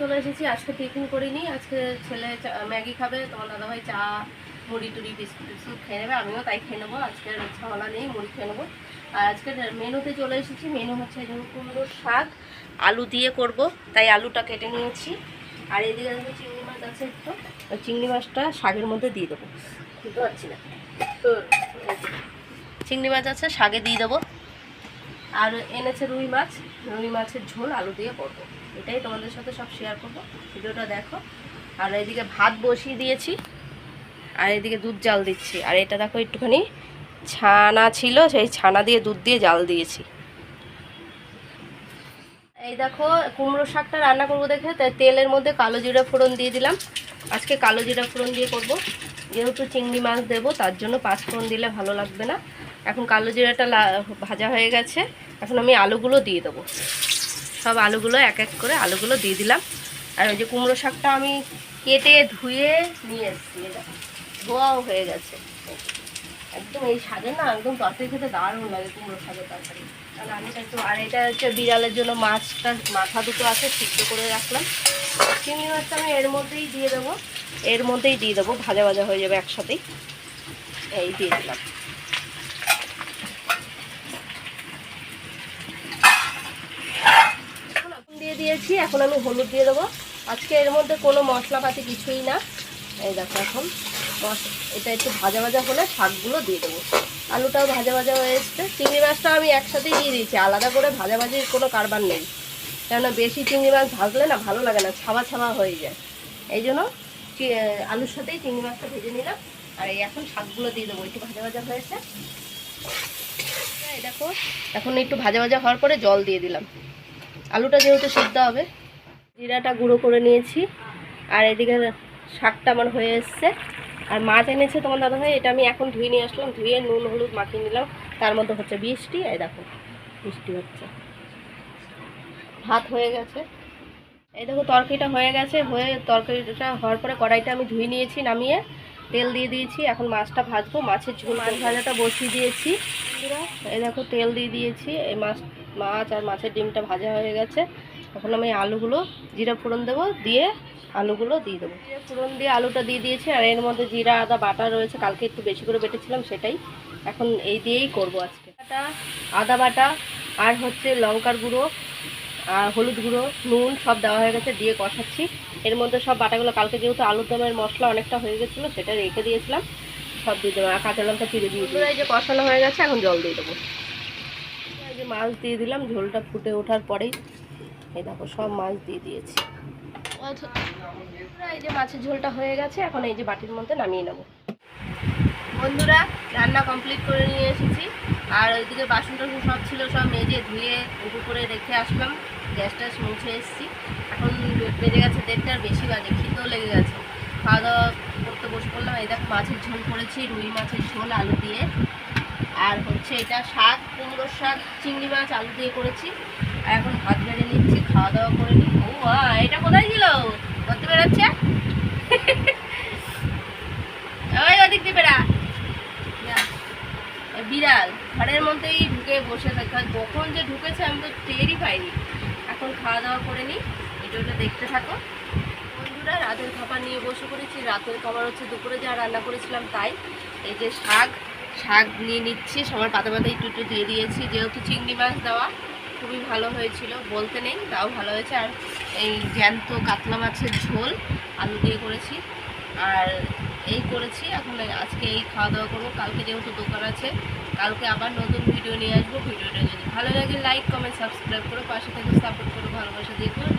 চলে এসেছি, আজকে টিফিন করিনি। আজকে ছেলে ম্যাগি খাবে, তোমার দাদাভাই চা, মুড়ি টুড়ি, বিস্কুট টিস্কুট খেয়ে নেবে, আমিও তাই খেয়ে নেব। আজকের ঝামেলা নেই, মুড়ি খেয়ে নেব। আর আজকের মেনুতে চলে এসেছি, মেনু হচ্ছে কুমড়োর শাক, আলু দিয়ে করব। তাই আলুটা কেটে নিয়েছি। আর এদিকে দেখো চিংড়ি মাছ আছে একটু। ওই চিংড়ি মাছটা শাকের মধ্যে দিয়ে দেবো। বুঝতে পারছি না। তো চিংড়ি মাছ আছে, শাকে দিয়ে দেবো। আর এনেছে রুই মাছ, রুই মাছের ঝোল, আলু দিয়ে করব। এটাই তোমাদের সাথে সব শেয়ার করব। ভিডিওটা দেখো। আর এদিকে ভাত বসিয়ে দিয়েছি, আর এদিকে দুধ জাল দিচ্ছি। আর এটা দেখো একটুখানি ছানা ছিল, সেই ছানা দিয়ে দুধ দিয়ে জাল দিয়েছি। এই দেখো, কুমড়ো শাকটা রান্না করব দেখে তেলের মধ্যে কালো জিরা ফোড়ন দিয়ে দিলাম। আজকে কালো জিরা ফোড়ন দিয়ে করব। যেহেতু চিংড়ি মাছ দেবো, তার জন্য পাঁচ ফোড়ন দিলে ভালো লাগবে না। এখন কালো জিরাটা ভাজা হয়ে গেছে। এখন আমি আলুগুলো দিয়ে দেবো। সব আলুগুলো এক এক করে আলুগুলো দিয়ে দিলাম। আর ওই যে কুমড়ো শাকটা আমি কেটে ধুয়ে নিয়ে এসেছি। ধোয়াও হয়ে গেছে। একদম এই শাকের না একদম তরকারি খেতে দারুণ লাগে কুমড়ো শাকের তরকারি। তাহলে আমি একটু আর এটা হচ্ছে বিড়ালের জন্য মাছটা মাথা দুটো আছে, সিদ্ধ করে রাখলাম। চিংড়ি মাছটা আমি এর মধ্যেই দিয়ে দেবো। এর মধ্যেই দিয়ে দেবো। ভাজা ভাজা হয়ে যাবে একসাথেই। এই দিয়ে দিলাম এখন আগুন দিয়ে দিয়েছি, এখন আমি হলুদ দিয়ে দেবো। আজকে এর মধ্যে কোনো মশলাপাতি কিছুই না। এই দেখো এখন এটা একটু ভাজা ভাজা হলে শাকগুলো দিয়ে দেবো। আলুটাও ভাজা ভাজা হয়ে এসছে। চিংড়ি মাছটা আমি একসাথেই দিয়ে দিয়েছি, আলাদা করে ভাজা ভাজির কোনো কারবার নেই। কেননা বেশি চিংড়ি মাছ ভাজলে না ভালো লাগে না, ছাবা ছাবা হয়ে যায়। এই জন্য আলুর সাথেই চিংড়ি মাছটা ভেজে নিলাম। আর এই এখন শাকগুলো দিয়ে দেবো, একটু ভাজা ভাজা হয়েছে। দেখো, এখন একটু ভাজা ভাজা হওয়ার পরে জল দিয়ে দিলাম। আলুটা যেহেতু সিদ্ধ হবে, জিরাটা গুঁড়ো করে নিয়েছি। আর এদিকে শাকটা আমার হয়ে এসছে। আর মাছ এনেছে তোমার দাদা ভাই এটা আমি এখন ধুয়ে নিয়ে আসলাম, ধুয়ে নুন, হলুদ মাখিয়ে নিলাম। তার মধ্যে হচ্ছে বৃষ্টি, এই দেখো, বৃষ্টি হচ্ছে। ভাত হয়ে গেছে। এই দেখো, তরকারিটা হয়ে গেছে, হয়ে তরকারিটা হওয়ার পরে কড়াইটা আমি ধুয়ে নিয়েছি নামিয়ে। তেল দিয়ে দিয়েছি। এখন মাছটা ভাজবো। মাছের ঝোল মাছ ভাজাটা বসিয়ে দিয়েছি। এই দেখো, তেল দিয়ে দিয়েছি। এই মাছ মাছ আর মাছের ডিমটা ভাজা হয়ে গেছে। এখন আমি আলুগুলো, জিরা ফোড়ন দেবো, দিয়ে আলুগুলো দিয়ে দেবো। জিরা ফোড়ন দিয়ে আলুটা দিয়ে দিয়েছি, আর এর মধ্যে জিরা, আদা, বাটা রয়েছে। কালকে একটু বেশি করে বেটেছিলাম, সেটাই। এখন এই দিয়েই করব আজকে। আদা, বাটা, আর হচ্ছে লঙ্কার গুঁড়ো। হলুদ গুঁড়ো নুন সব দেওয়া হয়ে গেছে দিয়ে কষাচ্ছি। এর মধ্যে সব বাটাগুলো কালকে যেহেতু আলুর দমের মশলা অনেকটা হয়ে গেছিল সেটা রেখে দিয়েছিলাম। সব দিয়ে দেবো। আর কাঁচা লঙ্কা চিড়ে দিয়ে দিই এই যে কষানো হয়ে গেছে এখন জল দিয়ে দেবো। এই যে মাছ দিয়ে দিলাম ঝোলটা ফুটে ওঠার পরেই এই দেখো সব মাছ দিয়ে দিয়েছি। এই যে মাছের ঝোলটা হয়ে গেছে এখন এই যে বাটির মধ্যে নামিয়ে নেব। বন্ধুরা রান্না কমপ্লিট করে নিয়ে এসেছি। আর ওইদিকে বাসন টাসন সব ছিল, সব মেজে ধুয়ে উঁচু করে রেখে আসলাম। গ্যাস ট্যাস মুছে এসেছি। এখন বেজে গেছে দেড়টার, বেশি বাজে, খিদেও লেগে গেছে। খাওয়া দাওয়া করতে বসে পড়লাম। এই দেখ মাছের ঝোল করেছি, রুই মাছের ঝোল, আলু দিয়ে। আর হচ্ছে এটা শাক, কুমড়োর শাক, চিংড়ি মাছ, আলু দিয়ে করেছি। এখন ভাত বেড়ে নিচ্ছি খাওয়া দাওয়া করে নিই। ও এটা কোথায় ছিল করতে বেরোচ্ছে ওই ওদিক দিয়ে বেড়া যা। ওই বিড়াল ঘরের মধ্যেই ঢুকে বসে থাকে। আর কখন যে ঢুকেছে আমি তো টেরই পাইনি। এখন খাওয়া দাওয়া করে নিই। ভিডিওটা দেখতে থাকো। বন্ধুরা, রাতের খাবার নিয়ে বসে পড়েছি। রাতের খাবার হচ্ছে দুপুরে যা রান্না করেছিলাম তাই। এই যে শাক শাক নিয়ে নিচ্ছি। সবার পাতা পাতা একটু একটু দিয়ে দিয়েছি। যেহেতু চিংড়ি মাছ দেওয়া, খুবই ভালো হয়েছিল। বলতে নেই, তাও ভালো হয়েছে। আর এই জ্যান্ত কাতলা মাছের ঝোল আলু দিয়ে করেছি। আর এই করেছি। এখন আজকে এই খাওয়া দাওয়া করব। কালকে যেহেতু দোকান আছে, কালকে আবার নতুন ভিডিও নিয়ে আসব। ভিডিওটা যদি ভালো লাগে লাইক কমেন্ট সাবস্ক্রাইব করো পাশে থেকে সাপোর্ট করো ভালোবাসা দিয়ে করো